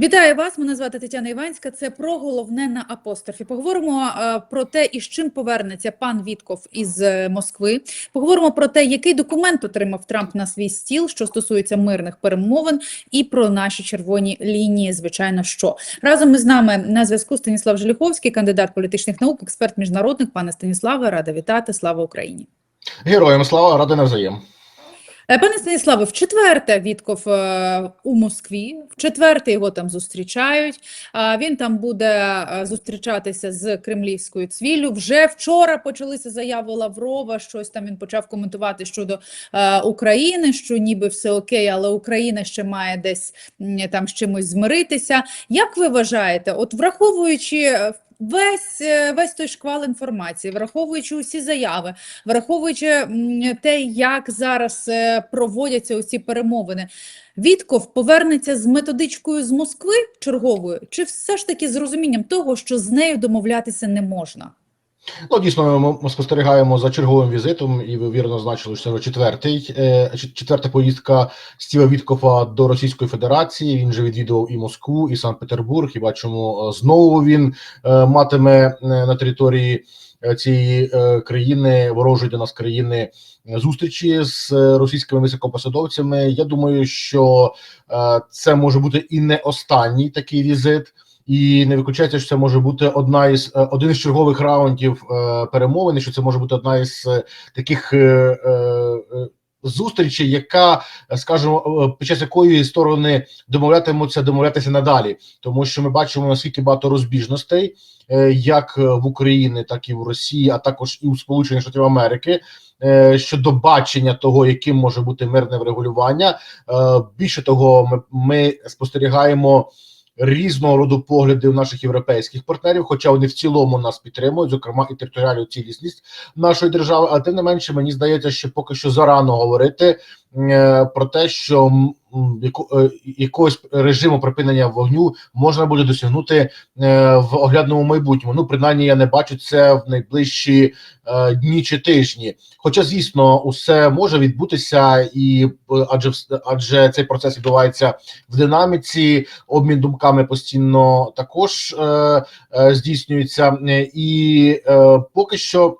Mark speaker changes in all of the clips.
Speaker 1: Вітаю вас. Мене звати Тетяна Іванська. Це про головне на апострофі. Поговоримо е, про те, із чим повернеться пан Вітков із е, Москви. Поговоримо про те, який документ отримав Трамп на свій стіл, що стосується мирних перемовин, і про наші червоні лінії. Звичайно, що разом із нами на зв'язку Станіслав Желіховський, кандидат політичних наук, експерт міжнародних. Пане Станіславе, рада вітати. Слава Україні.
Speaker 2: Героям слава ради навзаєм.
Speaker 1: Е, Пане Станіславе, в четверте Вітков е, у Москві, в четверте його там зустрічають. Він там буде е, зустрічатися з кремлівською цвіллю. Вже вчора почалися заяви Лаврова. Щось там він почав коментувати щодо України, що ніби все окей, але Україна ще має десь там з чимось змиритися. Як ви вважаєте, от враховуючи весь, е, весь той шквал інформації, враховуючи усі заяви, враховуючи те, як зараз е, проводяться усі перемовини, Вітков повернеться з методичкою з Москви черговою, чи все ж таки з розумінням того, що з нею домовлятися не можна?
Speaker 2: Ну дійсно, ми, спостерігаємо за черговим візитом, і ви вірно значили, що це четвертий е, четверта поїздка Стіва Віткофа до Російської Федерації. Він же відвідував і Москву, і Санкт-Петербург. І бачимо, е, знову він е, матиме на території цієї країни ворожої до нас країни зустрічі з російськими високопосадовцями. Я думаю, що це може бути і не останній такий візит. І не виключається, що це може бути одна із е, один із чергових раундів е, перемовин, що це може бути одна із е, таких зустрічей, яка, скажімо, під час якої сторони домовлятимуться домовлятися надалі, тому що ми бачимо наскільки багато розбіжностей, як в Україні, так і в Росії, а також і у Сполучених Штатів Америки. Щодо бачення того, яким може бути мирне врегулювання, більше того, ми, ми спостерігаємо різного роду погляди у наших європейських партнерів, хоча вони в цілому нас підтримують, зокрема і територіальну цілісність нашої держави. Але тим не менше, мені здається, що поки що зарано говорити е, про те, що якогось режиму припинення вогню можна буде досягнути е, в оглядному майбутньому. Ну, принаймні, я не бачу це в найближчі е, дні чи тижні. Хоча, звісно, усе може відбутися, і е, адже адже цей процес відбувається в динаміці, обмін думками постійно також е, е, здійснюється, Е, і е, поки що.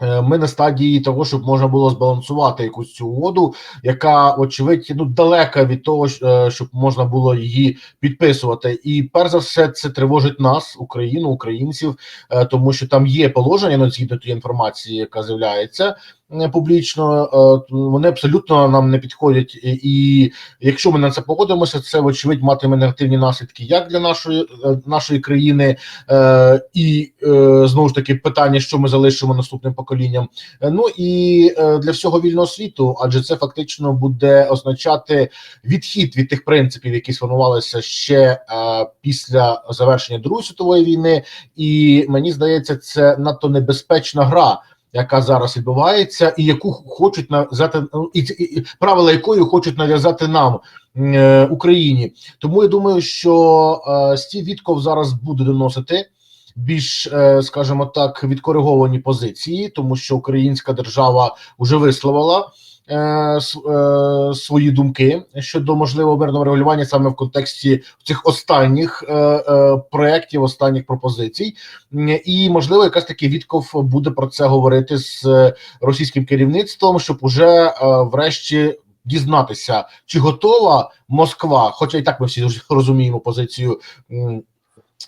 Speaker 2: Е, Ми на стадії того, щоб можна було збалансувати якусь цю угоду, яка очевидь ну далека від того, е, щоб можна було її підписувати. І перш за все, це тривожить нас, Україну, українців, е, тому що там є положення ну, згідно тієї інформації, яка з'являється публічно. е, Вони абсолютно нам не підходять, і, якщо ми на це погодимося, це вочевидь матиме негативні наслідки як для нашої е, нашої країни, е, і знову ж таки питання, що ми залишимо наступним поколінням. Ну і для всього вільного світу, адже це фактично буде означати відхід від тих принципів, які сформувалися ще після завершення Другої світової війни, і мені здається, це надто небезпечна гра. Яка зараз відбувається, і яку хочуть нав'язати ну, і, і, правила якої хочуть нав'язати нам е, Україні, тому я думаю, що е, Стів Вітков зараз буде доносити більш, е, скажімо так, відкориговані позиції, тому що українська держава вже висловила свої думки щодо можливого мирного регулювання саме в контексті цих останніх е, е, проєктів, останніх пропозицій, і можливо, якраз таки Вітков буде про це говорити з е, російським керівництвом, щоб уже е, врешті дізнатися, чи готова Москва, хоча і так ми всі розуміємо позицію.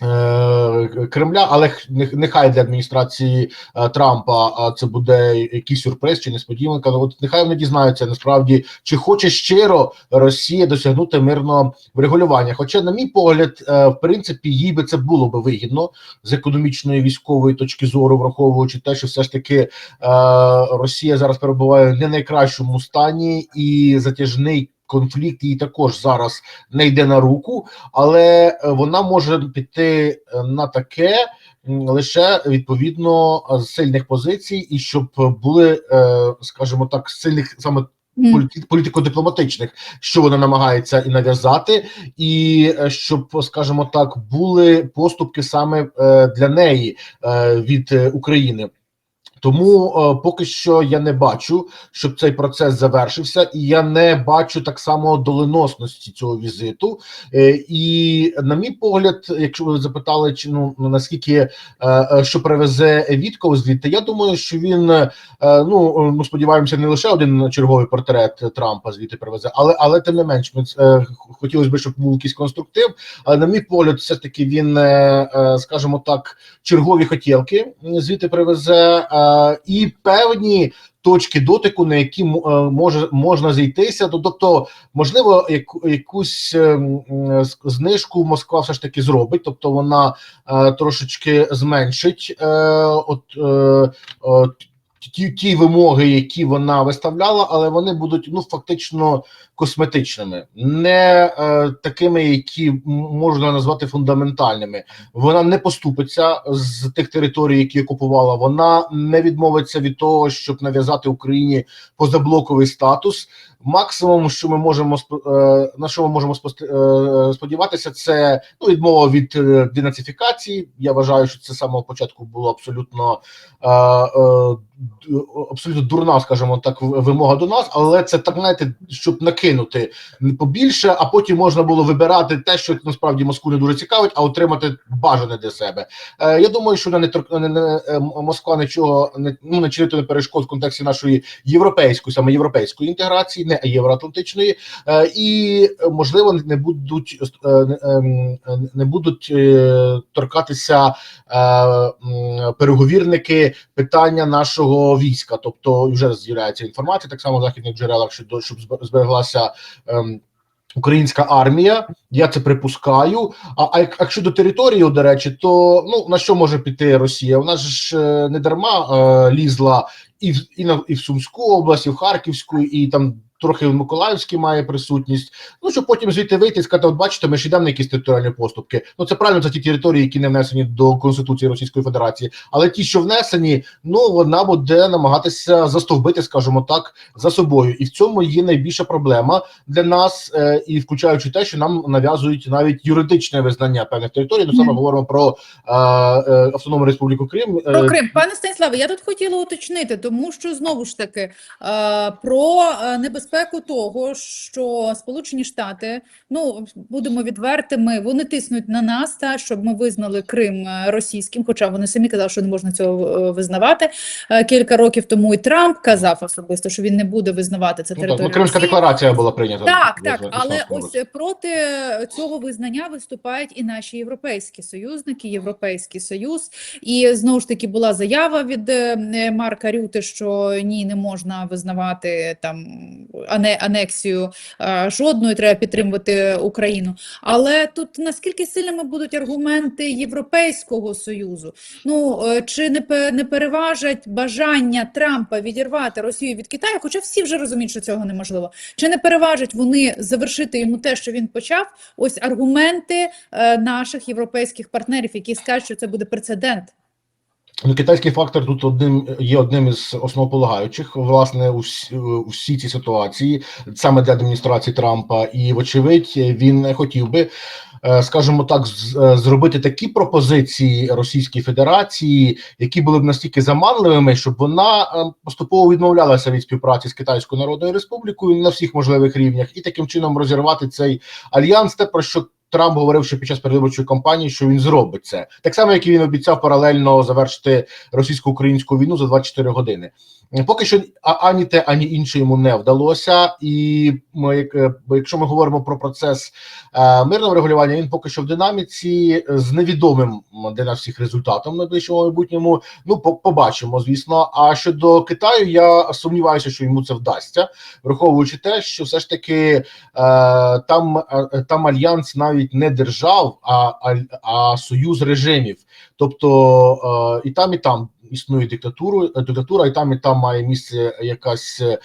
Speaker 2: Е, Кремля, але нехай для адміністрації е, Трампа це буде якийсь сюрприз чи несподіванка. Ну, От нехай вони дізнаються насправді, чи хоче щиро Росія досягнути мирного врегулювання. Хоча, на мій погляд, е, в принципі, їй би це було би вигідно з економічної військової точки зору, враховуючи те, що все ж таки Росія зараз перебуває в не найкращому стані і затяжний. Конфлікт їй також зараз не йде на руку, але е, вона може піти е, на таке лише відповідно е, з сильних позицій, і щоб були, скажімо так, сильних саме політико-дипломатичних, що вона намагається і нав'язати, і щоб, скажімо так, були поступки саме для неї від України. Тому е, поки що я не бачу, щоб цей процес завершився, і я не бачу так само доленосності цього візиту. Е, і на мій погляд, якщо ви запитали, чи ну наскільки е, е, що привезе Вітков звідти, я думаю, що він е, ну ми сподіваємося, не лише один черговий портрет Трампа звідти привезе, але але тим не менш, ми е, хотілося б, щоб був якийсь конструктив. Але на мій погляд, все таки він, е, е, скажімо так, чергові хотілки звідти привезе. Е, і певні точки дотику, на які е, може можна зійтися. То- Тобто, можливо, яку, якусь е, з- знижку Москва все ж таки зробить, тобто вона е, трошечки зменшить е, от. Ті, ті вимоги, які вона виставляла, але вони будуть ну фактично косметичними, не е, такими, які можна назвати фундаментальними. Вона не поступиться з тих територій, які окупувала. Вона не відмовиться від того, щоб нав'язати Україні позаблоковий статус. Максимум, що ми можемо е, на що ми можемо е, сподіватися, це ну відмова від е, денацифікації. Я вважаю, що це з самого початку було абсолютно абсолютно дурна, скажімо так, вимога до нас, але це так знаєте, щоб накинути побільше, а потім можна було вибирати те, що насправді Москву не дуже цікавить, а отримати бажане для себе. Я думаю, що не, Москва нічого не ну не чинитиме перешкод в контексті нашої європейської, саме європейської інтеграції, не євроатлантичної, е, і можливо не будуть е, не, ем, будуть е, торкатися переговірники питання нашого війська. Тобто вже з'являється інформація, так само в західних джерелах, щодо щоб зб- збереглася. ем, Українська армія, я це припускаю. А, а як, як щодо території, до речі, то ну на що може піти Росія? Вона ж не дарма е, лізла і в і на і в Сумську область, і в Харківську, і там трохи в Миколаївській має присутність. Ну щоб потім звідти вийти і сказати: от бачите, ми ж йдемо на якісь територіальні поступки. Ну це правильно це ті території, які не внесені до Конституції Російської Федерації, але ті, що внесені, ну вона буде намагатися застовбити, скажімо так, за собою, і в цьому є найбільша проблема для нас, е, і включаючи те, що нам нав'язують навіть юридичне визнання певних територій. Ну саме
Speaker 1: Мгм.
Speaker 2: говоримо про е, е, Автономну Республіку Крим. е,
Speaker 1: Про Крим, пане Станіславе, я тут хотіла уточнити, тому що знову ж таки е, про е, небезпеку того, що Сполучені Штати, ну будемо відвертими, вони тиснуть на нас, та щоб ми визнали Крим е, російським, хоча вони самі казали, що не можна цього е, визнавати. Е, Кілька років тому і Трамп казав особисто, що він не буде визнавати це
Speaker 2: Ну, так,
Speaker 1: територію.
Speaker 2: ну, Кримська декларація була прийнята.
Speaker 1: Так, так, але ось проти цього визнання виступають і наші європейські союзники, Європейський Союз. І знову ж таки була заява від Марка Рюти, що ні, не можна визнавати там анексію жодної, треба підтримувати Україну. Але тут наскільки сильними будуть аргументи Європейського Союзу? Ну е, чи не не переважать бажання Трампа відірвати Росію від Китаю? Хоча всі вже розуміють, що цього неможливо. Чи не переважать вони завершити йому те, що він почав? Ось аргументи е, наших європейських партнерів, які скажуть, що це буде прецедент.
Speaker 2: Ну, китайський фактор тут одним є одним із основополагаючих власне у всі, у всі ці ситуації, саме для адміністрації Трампа, і вочевидь він хотів би, е, скажімо так, е, зробити такі пропозиції Російській Федерації, які були б настільки заманливими, щоб вона е, поступово відмовлялася від співпраці з Китайською Народною Республікою на всіх можливих рівнях, і таким чином розірвати цей альянс, те про що. Трамп говорив, що під час передвиборчої кампанії, що він зробить це так само, як і він обіцяв паралельно завершити російсько-українську війну за 24 години. Поки що ані те, ані інше йому не вдалося. І ми, е, якщо ми говоримо про процес е, мирного регулювання, він поки що в динаміці з невідомим для нас всіх результатом в найближчому майбутньому. Ну, побачимо, звісно. А щодо Китаю, я сумніваюся, що йому це вдасться, враховуючи те, що все ж таки е, там, там альянс навіть не держав, а, а, а союз режимів. Тобто і там, і там існує диктатуру, е, диктатура, і там, і там має місце якась е,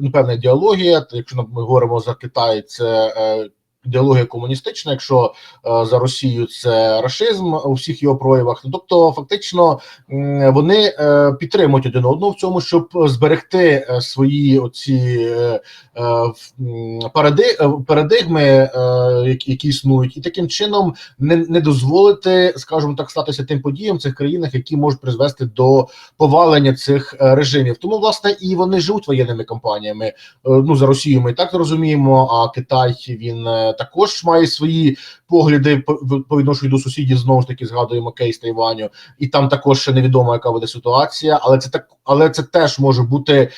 Speaker 2: ну, певна ідеологія. Якщо ми говоримо за Китай, це е, ідеологія комуністична, якщо е, за Росію це рашизм у всіх його проявах. Ну, Тобто, фактично, вони е, підтримують один одного в цьому, щоб зберегти е, свої оці парадигми, які, існують, і таким чином не, дозволити, скажімо так, статися тим подіям в цих країнах, які можуть призвести до повалення цих режимів. Тому власне і вони живуть воєнними кампаніями. Ну за Росію ми і так розуміємо. А Китай він також має свої погляди по, відношенню до сусідів. Знову ж таки згадуємо кейс Тайваню, і там також ще невідомо, яка буде ситуація, але це так, але це теж може бути,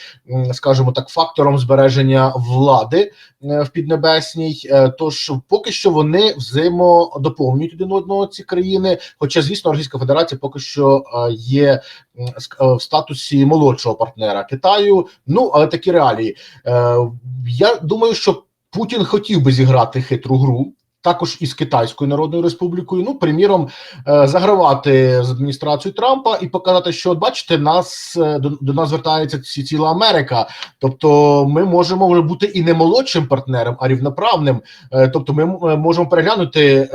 Speaker 2: скажімо так, фактором збереження влади е, в Піднебесній. Е, Тож поки що вони взаємодоповнюють один одного ці країни. Хоча, звісно, Російська Федерація поки що е, є в статусі молодшого партнера Китаю. Ну але такі реалії. Я думаю, що Путін хотів би зіграти хитру гру. Також із Китайською Народною Республікою, ну приміром, е, загравати з адміністрацією Трампа і показати, що бачите, нас е, до, до нас звертається ці ціла Америка. Тобто, ми можемо вже бути і не молодшим партнером, а рівноправним. Е, Тобто, ми можемо переглянути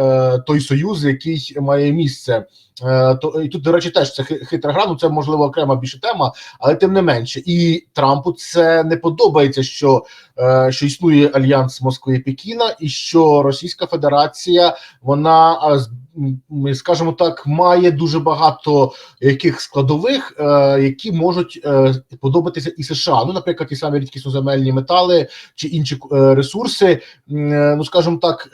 Speaker 2: той союз, який має місце. Е, То і тут, до речі, теж це хи- хитра гра. Ну це можливо окрема більше тема, але тим не менше, і Трампу це не подобається, що, е, що існує альянс Москви і Пекіна, і що Російська Федерація вона скажімо так, має дуже багато яких складових, е, які можуть е, подобатися і США. Ну, наприклад, ті самі рідкісноземельні метали чи інші е, ресурси. Ну, скажімо так,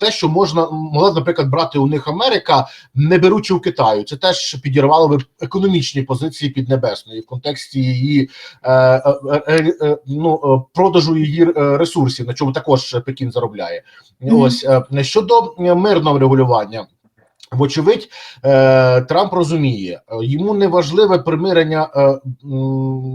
Speaker 2: те, що можна могла, наприклад, брати у них Америка, не беручи у Китаю, це теж підірвало би економічні позиції Піднебесної в контексті її ну, продажу її ресурсів, на чому також Пекін заробляє. Ось щодо мирного регулювання. Вочевидь, е, Трамп розуміє, йому не важливе примирення е,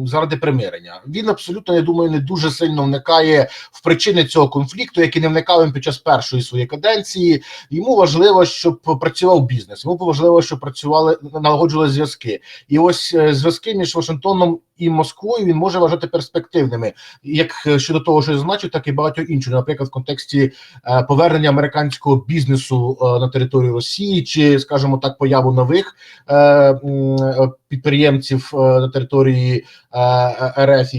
Speaker 2: заради примирення. Він абсолютно, я думаю, не дуже сильно вникає в причини цього конфлікту, який не вникав він під час першої своєї каденції. Йому важливо, щоб працював бізнес. Йому важливо, щоб працювали налагоджували зв'язки. І ось е, зв'язки між Вашингтоном і Москвою він може вважати перспективними, як е, щодо того, що зазначив, так і багато іншого. Наприклад, в контексті е, повернення американського бізнесу е, на територію Росії, чи, скажімо так, появу нових підприємців на території РФ,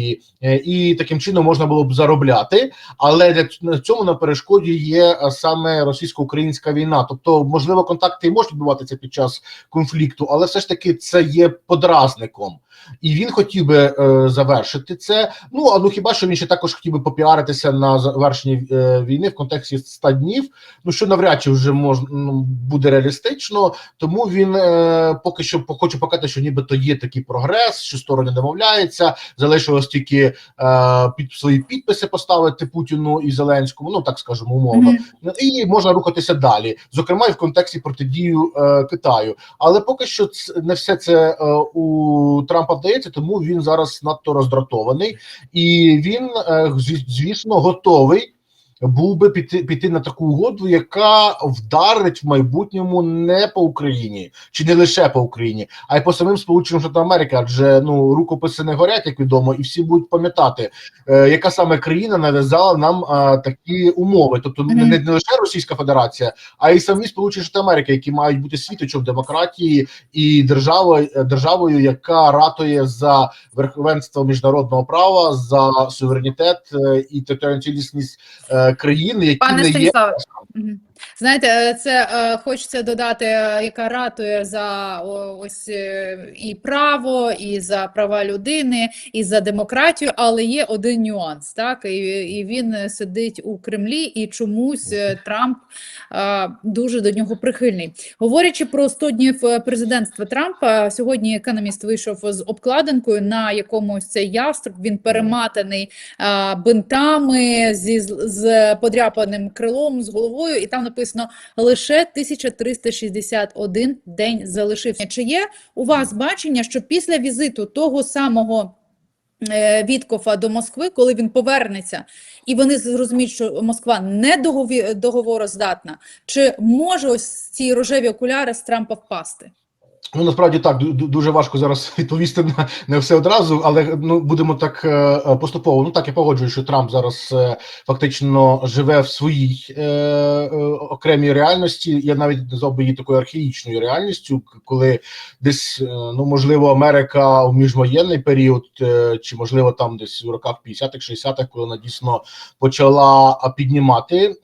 Speaker 2: і, таким чином можна було б заробляти. Але для цьому на перешкоді є саме російсько-українська війна. Тобто, можливо, контакти і можуть відбуватися під час конфлікту, але все ж таки це є подразником. І він хотів би е, завершити це. Ну а ну хіба що він ще також хотів би попіаритися на завершенні е, війни в контексті 100 днів. Ну що навряд чи вже можна ну, буде реалістично, тому він е, поки що хоче показати, що нібито є такий прогрес, що сторони домовляються. Залишилось тільки е, під свої підписи поставити Путіну і Зеленському. Ну так скажемо умовно.
Speaker 1: Мгм.
Speaker 2: Ну, і можна рухатися далі, зокрема і в контексті протидію е, Китаю. Але поки що ц- не все це е, у Трампа вдається, тому він зараз надто роздратований, і він, е, звісно, готовий. Був би піти піти на таку угоду, яка вдарить в майбутньому не по Україні, чи не лише по Україні, а й по самим Сполученим Штатам Америки. Адже ну рукописи не горять, як відомо, і всі будуть пам'ятати, е, яка саме країна нав'язала нам е, такі умови. Тобто не, не, не лише Російська Федерація, а й самі Сполучені Штати Америки, які мають бути світочом демократії і державою, державою, яка ратує за верховенство міжнародного права, за суверенітет е, і територіальну цілісність е, країн, які
Speaker 1: Пане
Speaker 2: не є
Speaker 1: Станіславе. Знаєте, е, це е, хочеться додати, е, яка ратує за ось і право, і за права людини, і за демократію, але є один нюанс, так, і, і він сидить у Кремлі, і чомусь Трамп дуже до нього прихильний. Говорячи про 100 днів президентства Трампа, сьогодні економіст вийшов з обкладинкою, на якомусь цей яструб він перематаний бинтами зі з- з подряпаним крилом з головою, і там написано лише 1361 день залишився. Чи є у вас бачення, що після візиту того самого е, Віткофа до Москви, коли він повернеться, і вони зрозуміють, що Москва не договороздатна, чи може ось ці рожеві окуляри з Трампа впасти?
Speaker 2: Ну, насправді так, ду- ду- дуже важко зараз відповісти на, на все одразу, але ну будемо так е, е, поступово. Ну так я погоджую, що Трамп зараз е, фактично живе в своїй е, окремій реальності. Я навіть назвав би її такою архаїчною реальністю, коли десь ну можливо Америка у міжвоєнний період, чи можливо там десь у роках 50-х, 60-х, коли вона дійсно почала піднімати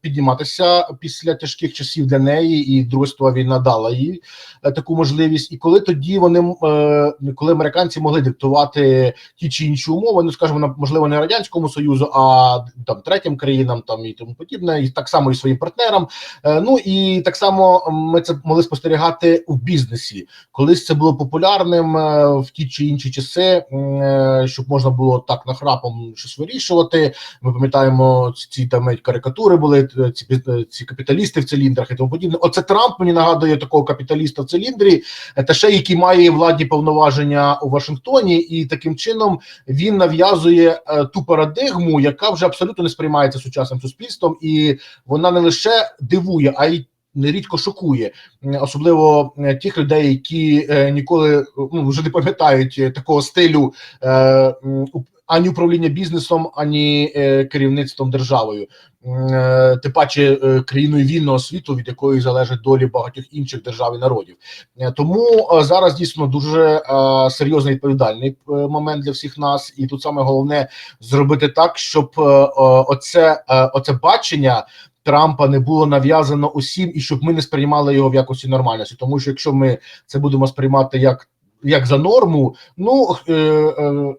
Speaker 2: підніматися після тяжких часів для неї, і Друга світова війна дала їй таку можливість. І коли тоді вони е, коли американці могли диктувати ті чи інші умови, ну скажімо, на можливо, не радянському союзу, а там третім країнам, там і тому подібне, і так само і своїм партнерам. Е, Ну і так само ми це могли спостерігати у бізнесі. Колись це було популярним е, в ті чи інші часи, е, щоб можна було так нахрапом щось вирішувати. Ми пам'ятаємо ці, там карикатури були е, ці, ці капіталісти в циліндрах і тому подібне. Оце Трамп мені нагадує такого капіталіста в циліндрі, е, та ще який має владні повноваження у Вашингтоні, і таким чином він нав'язує е, ту парадигму, яка вже абсолютно не сприймається сучасним суспільством, і вона не лише дивує, а й нерідко шокує, особливо е, тих людей, які ніколи ну, вже не пам'ятають такого стилю е, ані управління бізнесом, ані е, керівництвом державою. Е, Тим паче е, країною вільного світу, від якої залежать долі багатьох інших держав і народів. Тому зараз дійсно дуже серйозний відповідальний момент для всіх нас, і тут саме головне зробити так, щоб оце, оце бачення. Трампа не було нав'язано усім, і щоб ми не сприймали його в якості нормальності. Тому що якщо ми це будемо сприймати як, як за норму, ну е,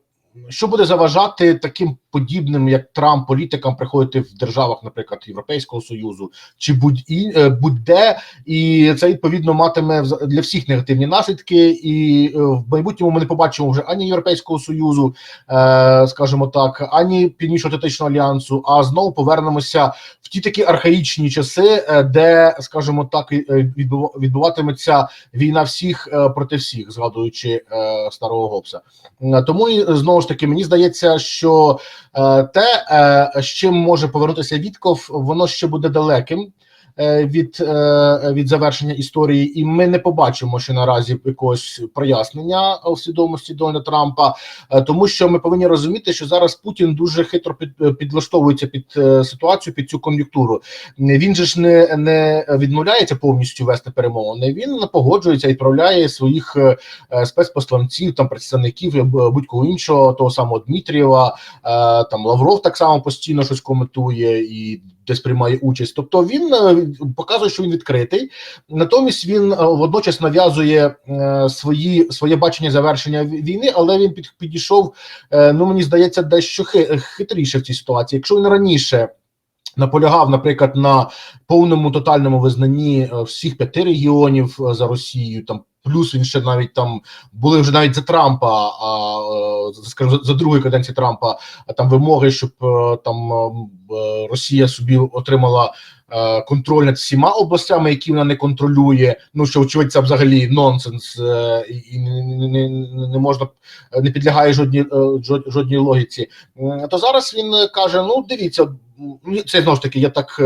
Speaker 2: що буде заважати таким подібним, як Трамп, політикам приходити в державах, наприклад, Європейського союзу чи будь і е, будь-де, і це відповідно матиме для всіх негативні наслідки. І е, в майбутньому ми не побачимо вже ані Європейського союзу, е, скажімо так, ані Північно-Атлантичного альянсу, а знову повернемося в ті такі архаїчні часи, де, скажімо так, відбуватиметься війна всіх проти всіх, згадуючи старого Гоббса. Е, Тому і знову ж таки мені здається, що те, е, з чим може повернутися Вітков, воно ще буде далеким. Е, Від, е, від завершення історії, і ми не побачимо ще наразі якогось прояснення у свідомості Дональда Трампа, е, тому що ми повинні розуміти, що зараз Путін дуже хитро під, підлаштовується під ситуацію, під цю кон'юнктуру. Він же ж не, не відмовляється повністю вести перемовини. Він погоджується і відправляє своїх спецпосланців, там представників будь-кого іншого, того самого Дмитрієва, там Лавров так само постійно щось коментує і десь приймає участь. Тобто він е, показує, що він відкритий. Натомість він е, водночас нав'язує е, свої своє бачення завершення війни, але він під, підійшов. Ну мені здається, дещо хи- хитріше в цій ситуації. Якщо він раніше. Наполягав, наприклад, на повному тотальному визнанні всіх п'яти регіонів за Росією. Там плюс він ще навіть там були вже навіть за Трампа, а е, скажімо, за другої каденції Трампа там вимоги, щоб е, там е, Росія собі отримала контроль над всіма областями, які вона не контролює. Ну що очевидь, це взагалі нонсенс, і не, можна не підлягає жодній жодній логіці. То зараз він каже: ну дивіться, м, це знову ж таки, я так.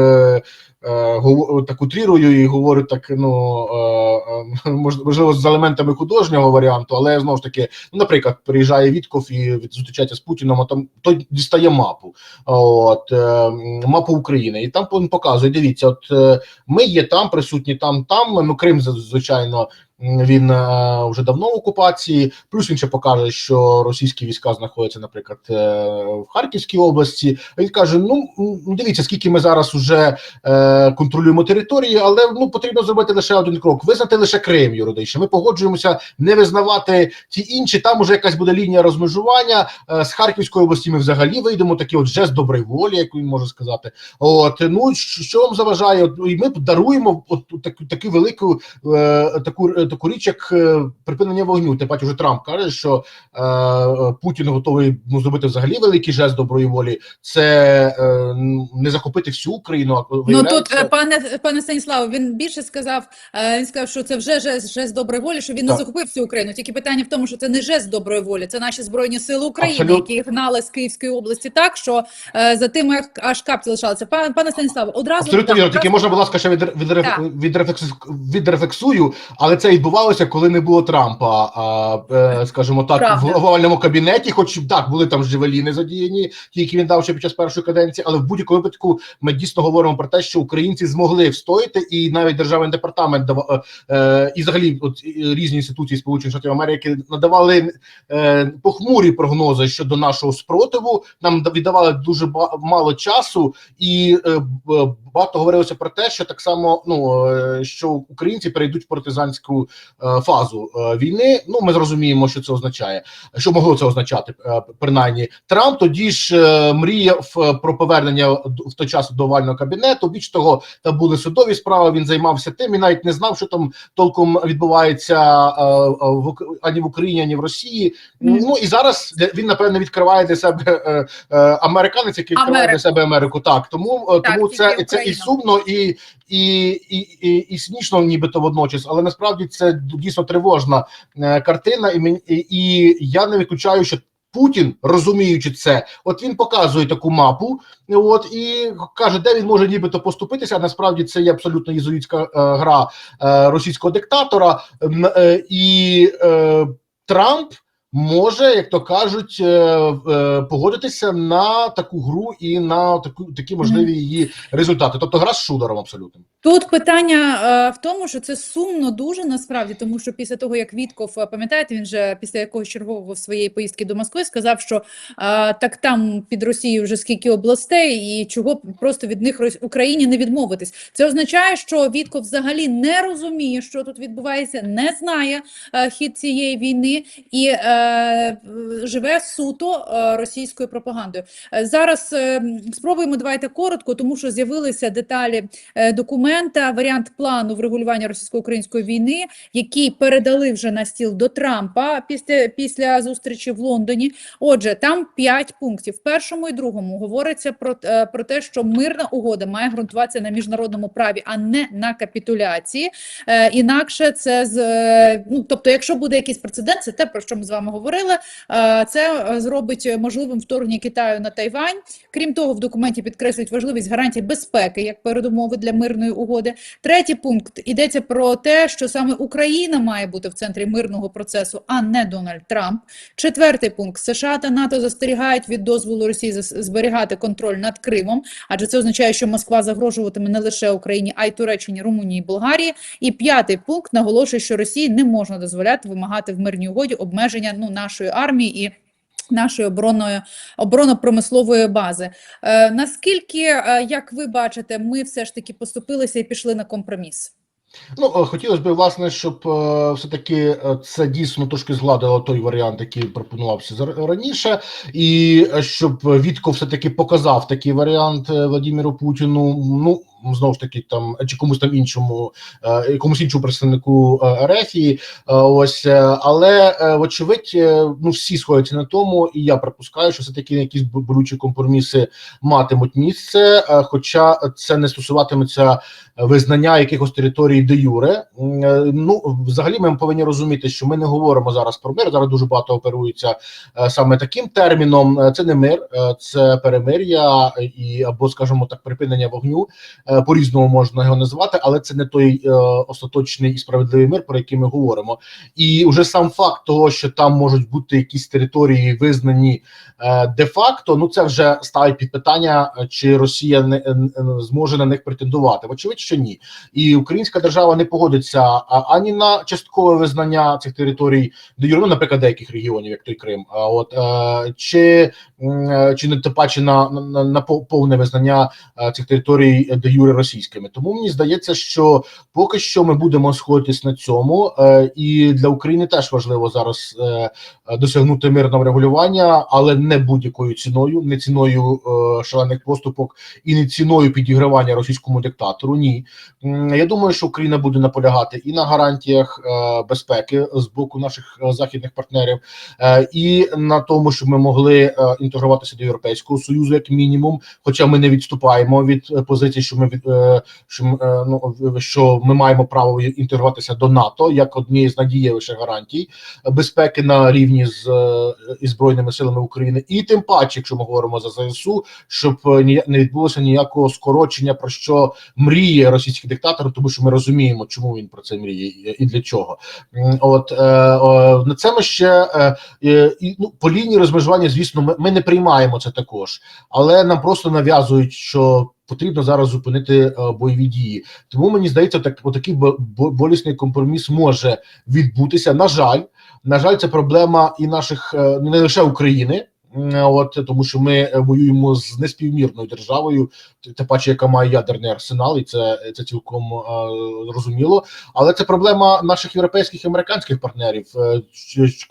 Speaker 2: Так утрірую і говорю так, ну е, е, мож- можливо, з елементами художнього варіанту, але знову ж таки, ну, наприклад, приїжджає Вітков і зустрічається з Путіном, а там той дістає мапу, от е, мапу України, і там показує: дивіться, от е, ми є там, присутні там, там. Ну Крим, звичайно, він е, вже давно в окупації. Плюс він ще покаже, що російські війська знаходяться, наприклад, е, в Харківській області. Він каже: Ну дивіться, скільки ми зараз уже е, контролюємо території, але ну потрібно зробити лише один крок: визнати лише Крим юридично. Ми погоджуємося не визнавати ті інші. Там уже якась буде лінія розмежування е, з Харківської області. Ми взагалі вийдемо такий от жест доброї волі, як він може сказати. От ну що вам заважає? От, І ми даруємо от таку таку велику е, таку е, таку річ, як е, припинення вогню. Паче, вже Трамп каже, що е, Путін готовий ну, зробити взагалі великий жест доброї волі. Це е, не захопити всю Україну, а
Speaker 1: Ну е, пане пане Станіславе, він більше сказав. е, Він сказав, що це вже жест, жест доброї волі, що він не захопив всю Україну. Тільки питання в тому, що це не жест доброї волі, це наші збройні сили України,
Speaker 2: Абсолютно.
Speaker 1: які гнали з Київської області, так що е, за тим як аж капці лишалися. Пане пане Станіславе, одразу
Speaker 2: Абсолютно вірно. Тільки можна, будь ласка, ще від, від, відрефлексую, відрефлексую, але це відбувалося, коли не було Трампа, а, е, скажімо так,
Speaker 1: Правда.
Speaker 2: в овальному кабінеті, хоч так були там живеліни задіяні, ті, які він дав ще під час першої каденції, але в будь-якому випадку ми дійсно говоримо про те, що українці змогли встояти, і навіть державний департамент давав е, і взагалі от, різні інституції Сполучених Штатів Америки надавали е, похмурі прогнози щодо нашого спротиву. Нам да- віддавали дуже мало часу, і е, багато говорилося про те, що так само ну е, що українці перейдуть в партизанську е, фазу е, війни. Ну ми зрозуміємо, що це означає. Що могло це означати? Принаймні, Трамп тоді ж мріяв про повернення в той час до овального кабінету. Більш того, там були судові справи. Він займався тим і навіть не знав, що там толком відбувається в ані в Україні, ані в Росії. Ну і зараз він напевне відкриває для себе американець, який відкриває
Speaker 1: Америку.
Speaker 2: для себе Америку. Так тому
Speaker 1: Так,
Speaker 2: тому це, це і сумно, і, і, і, і, і смішно, нібито водночас, але насправді це дійсно тривожна е, картина, і, і, і я не виключаю, що. Путін, розуміючи це, от він показує таку мапу, от і каже, де він може нібито поступитися. А насправді це є абсолютно єзуїтська е, гра е, російського диктатора, е, і е, Трамп може, як то кажуть, е, е, погодитися на таку гру і на таку такі можливі її результати. Тобто гра з шулером абсолютно.
Speaker 1: Тут питання е, в тому, що це сумно дуже насправді, тому що після того, як Вітков, пам'ятаєте, він же після якогось чергового своєї поїздки до Москви сказав, що так там під Росією вже скільки областей, і чого просто від них Україні не відмовитись. Це означає, що Вітков взагалі не розуміє, що тут відбувається, не знає хід цієї війни і живе суто е, російською пропагандою. Е, Зараз е, спробуємо давайте коротко, тому що з'явилися деталі е, документа, варіант плану врегулювання російсько-української війни, який передали вже на стіл до Трампа після, після зустрічі в Лондоні. Отже, там п'ять пунктів. В першому і другому говориться про, е, про те, що мирна угода має ґрунтуватися на міжнародному праві, а не на капітуляції. Е, інакше це з е, ну, тобто, якщо буде якийсь прецедент, це те про що ми з вами говорили. е, Це е, зробить можливим вторгнення Китаю на Тайвань. Крім того, в документі підкреслюють важливість гарантій безпеки як передумови для мирної угоди. Третій пункт йдеться про те, що саме Україна має бути в центрі мирного процесу, а не Дональд Трамп. Четвертий пункт США та НАТО застерігають від дозволу Росії зберігати контроль над Кримом, адже це означає, що Москва загрожуватиме не лише Україні, а й Туреччині, Румунії, Болгарії. І п'ятий пункт наголошує, що Росії не можна дозволяти вимагати в мирній угоді обмеження ну нашої армії і. Нашої оборонної оборонно-промислової бази. Е, наскільки, е, як ви бачите, ми все ж таки поступилися і пішли на компроміс?
Speaker 2: Ну е, хотілося б, власне, щоб е, все таки це дійсно трошки згладило той варіант, який пропонувався раніше, і щоб Вітко все таки показав такий варіант Владимиру Путіну. Ну знову ж таки, там чи комусь там іншому, е, якомусь іншому представнику е, Рефії. Е, Ось, е, але е, вочевидь, е, ну всі сходяться на тому, і я припускаю, що все таки якісь болючі компроміси матимуть місце, е, хоча це не стосуватиметься визнання якихось територій де юре. Е, Ну взагалі, ми повинні розуміти, що ми не говоримо зараз про мир. Зараз дуже багато оперується е, саме таким терміном. Е, Це не мир, е, це перемир'я і або, скажімо так, припинення вогню. Е, По-різному можна його назвати, але це не той е, остаточний і справедливий мир, про який ми говоримо. І вже сам факт того, що там можуть бути якісь території визнані е, де-факто, ну це вже ставить під питання, чи Росія не, зможе на них претендувати. Вочевидь, що ні. І українська держава не погодиться ані на часткове визнання цих територій, де юрно, наприклад, деяких регіонів, як той Крим, а от чи, чи не тим паче на, на, на повне визнання цих територій де юре російськими. Тому мені здається, що поки що ми будемо сходитись на цьому, е, і для України теж важливо зараз е, досягнути мирного регулювання, але не будь-якою ціною, не ціною е, шалених поступок і не ціною підігравання російському диктатору. Ні, я думаю, що Україна буде наполягати і на гарантіях безпеки з боку наших західних партнерів, і на тому, щоб ми могли інтегруватися до Європейського союзу, як мінімум. Хоча ми не відступаємо від позиції, що ми від- е, що, е, ну, що ми маємо право інтегруватися до НАТО як однієї з надієвіших гарантій безпеки на рівні з е, із збройними силами України, і тим паче, якщо ми говоримо за ЗСУ, щоб не відбулося ніякого скорочення, про що мріє російський диктатор, тому що ми розуміємо, чому він про це мріє і- для чого. От на це ми ще і, ну, по лінії розмежування, звісно, ми, ми не приймаємо це також, але нам просто нав'язують, що потрібно зараз зупинити е, бойові дії. Тому мені здається, так отакий бо- бо- болісний компроміс може відбутися. На жаль, на жаль, це проблема і наших е, не лише України. От тому, що ми е, воюємо з неспівмірною державою, т- та паче, яка має ядерний арсенал, і це, це цілком е. Але це проблема наших європейських і американських партнерів. Е,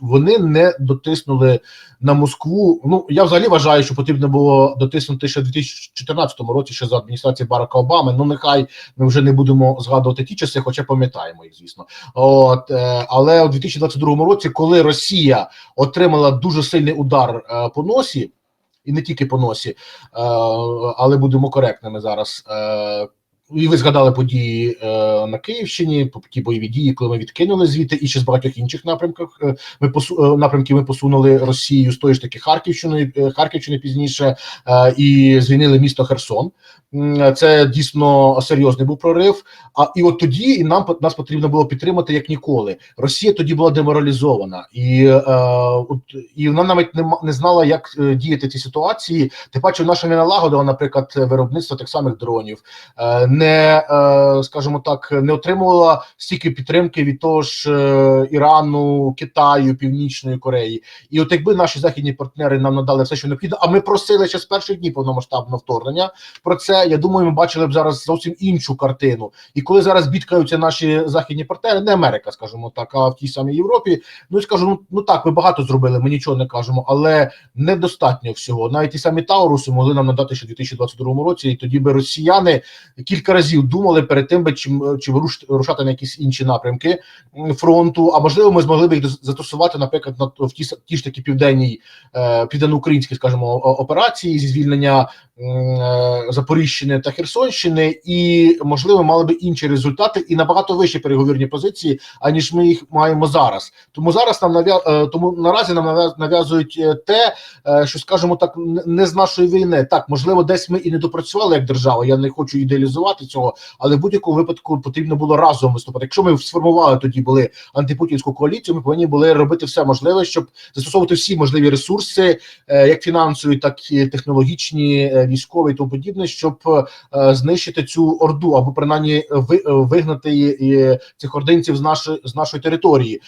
Speaker 2: Вони не дотиснули на Москву. Ну я взагалі вважаю, що потрібно було дотиснути ще в 2014 році, ще за адміністрації Барака Обами. Ну нехай ми вже не будемо згадувати ті часи, хоча пам'ятаємо їх, звісно. От е, але у 2022 році, коли Росія отримала дуже сильний удар е, по носі. І не тільки по носі, е, але будемо коректними зараз. І ви згадали події е, на Київщині, ті бойові дії, коли ми відкинули звідти, і ще з багатьох інших напрямках. Е, ми посу е, напрямків ми посунули Росію з тої ж таки Харківщини, е, Харківщини пізніше, е, і звільнили місто Херсон. Це дійсно серйозний був прорив. А і от тоді і нам нас потрібно було підтримати як ніколи. Росія тоді була деморалізована, і е, от і вона навіть не не знала, як е, діяти в цій ситуації. Тим паче, наша не налагодила, наприклад, виробництво тих самих дронів, е, не е, скажімо так, не отримувала стільки підтримки від того ж е, Ірану, Китаю, Північної Кореї. І от якби наші західні партнери нам надали все, що необхідно, а ми просили ще з перших днів повномасштабного вторгнення про це. Я думаю, ми бачили б зараз зовсім іншу картину. І коли зараз бідкаються наші західні партнери, не Америка, скажімо так, а в тій самій Європі. Ну і скажу, ну, ну так, ви багато зробили, ми нічого не кажемо, але недостатньо всього. Навіть ті самі Тауруси могли нам надати ще в 2022 році, і тоді би росіяни кілька разів думали перед тим, чи руш- рушати на якісь інші напрямки фронту. А можливо, ми змогли б їх застосувати, наприклад, на в ті, ті ж такі південній е, південноукраїнські, скажімо, операції зі звільнення е, Запоріжжини та Херсонщини, і можливо мали би інші результати і набагато вищі переговірні позиції, аніж ми їх маємо зараз. Тому зараз нам нав'я... е, тому наразі нам нав'я- нав'язують те, що скажімо так, не з нашої війни. Так, можливо, десь ми і не допрацювали як держава. Я не хочу ідеалізувати цього, але в будь-якому випадку потрібно було разом виступати. Якщо ми сформували тоді були антипутінську коаліцію, ми повинні були робити все можливе, щоб застосовувати всі можливі ресурси, е, як фінансові, так і технологічні, е, військові тому подібне, щоб е, знищити цю орду або принаймні ви, вигнати цих ординців з нашої з нашої території.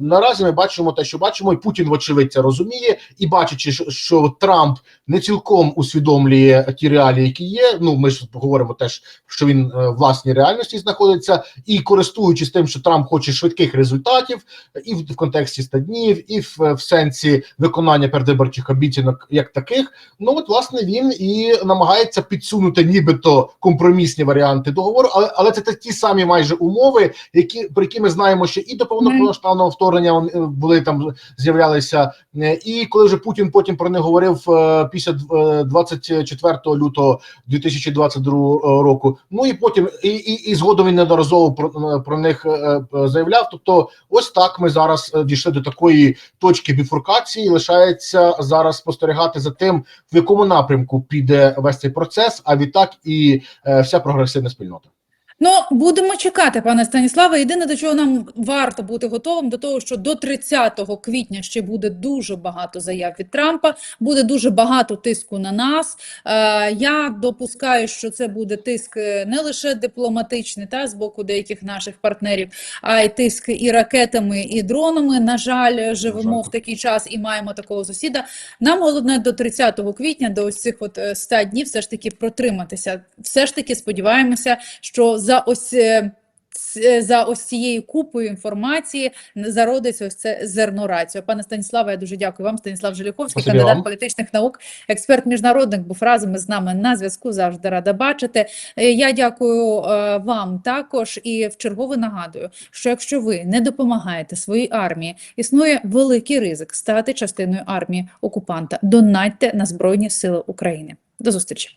Speaker 2: Наразі ми бачимо те, що бачимо, і Путін, вочевидь, це розуміє, і бачачи, що Трамп не цілком усвідомлює ті реалії, які є. Ну ми ж говоримо теж, що він е, в власній реальності знаходиться, і користуючись тим, що Трамп хоче швидких результатів, і в, контексті 100 днів, і в, в сенсі виконання передвиборчих обіцянок як таких. Ну от власне він і намагається підсунути, нібито компромісні варіанти договору, але але це ті самі майже умови, які про які ми знаємо, що і до повномасштабного вторгнення вони, е, були там з'являлися. Е, І коли вже Путін потім про них говорив після е, 24 лютого 2022 року. Ну і потім і, і, і згодом він неодноразово про, про них е, е, заявляв. Тобто, ось так ми зараз е, дійшли до такої точки біфуркації. Лишається зараз спостерігати за тим, в якому напрямку піде весь цей процес, а відтак і е, вся прогресивна спільнота.
Speaker 1: Ну, будемо чекати, пане Станіславе. Єдине, до чого нам варто бути готовим, до того, що до 30 квітня ще буде дуже багато заяв від Трампа, буде дуже багато тиску на нас. Е, я допускаю, що це буде тиск е, не лише дипломатичний, та з боку деяких наших партнерів, а й тиск і ракетами, і дронами. На жаль, живемо в такий час і маємо такого сусіда. Нам головне до 30 квітня, до ось цих от е, 100 днів, все ж таки протриматися. Все ж таки сподіваємося, що за ось е, за ось цією купою інформації зародиться ось це зерно рацію. Пане Станіславе, я дуже дякую вам. Станіслав Желіховський, кандидат
Speaker 2: вам.
Speaker 1: політичних наук, експерт міжнародник, був разом із нами на зв'язку. Завжди рада бачити. Е, Я дякую е, вам також і вчергове нагадую, що якщо ви не допомагаєте своїй армії, існує великий ризик стати частиною армії окупанта. Донатьте на Збройні Сили України. До зустрічі.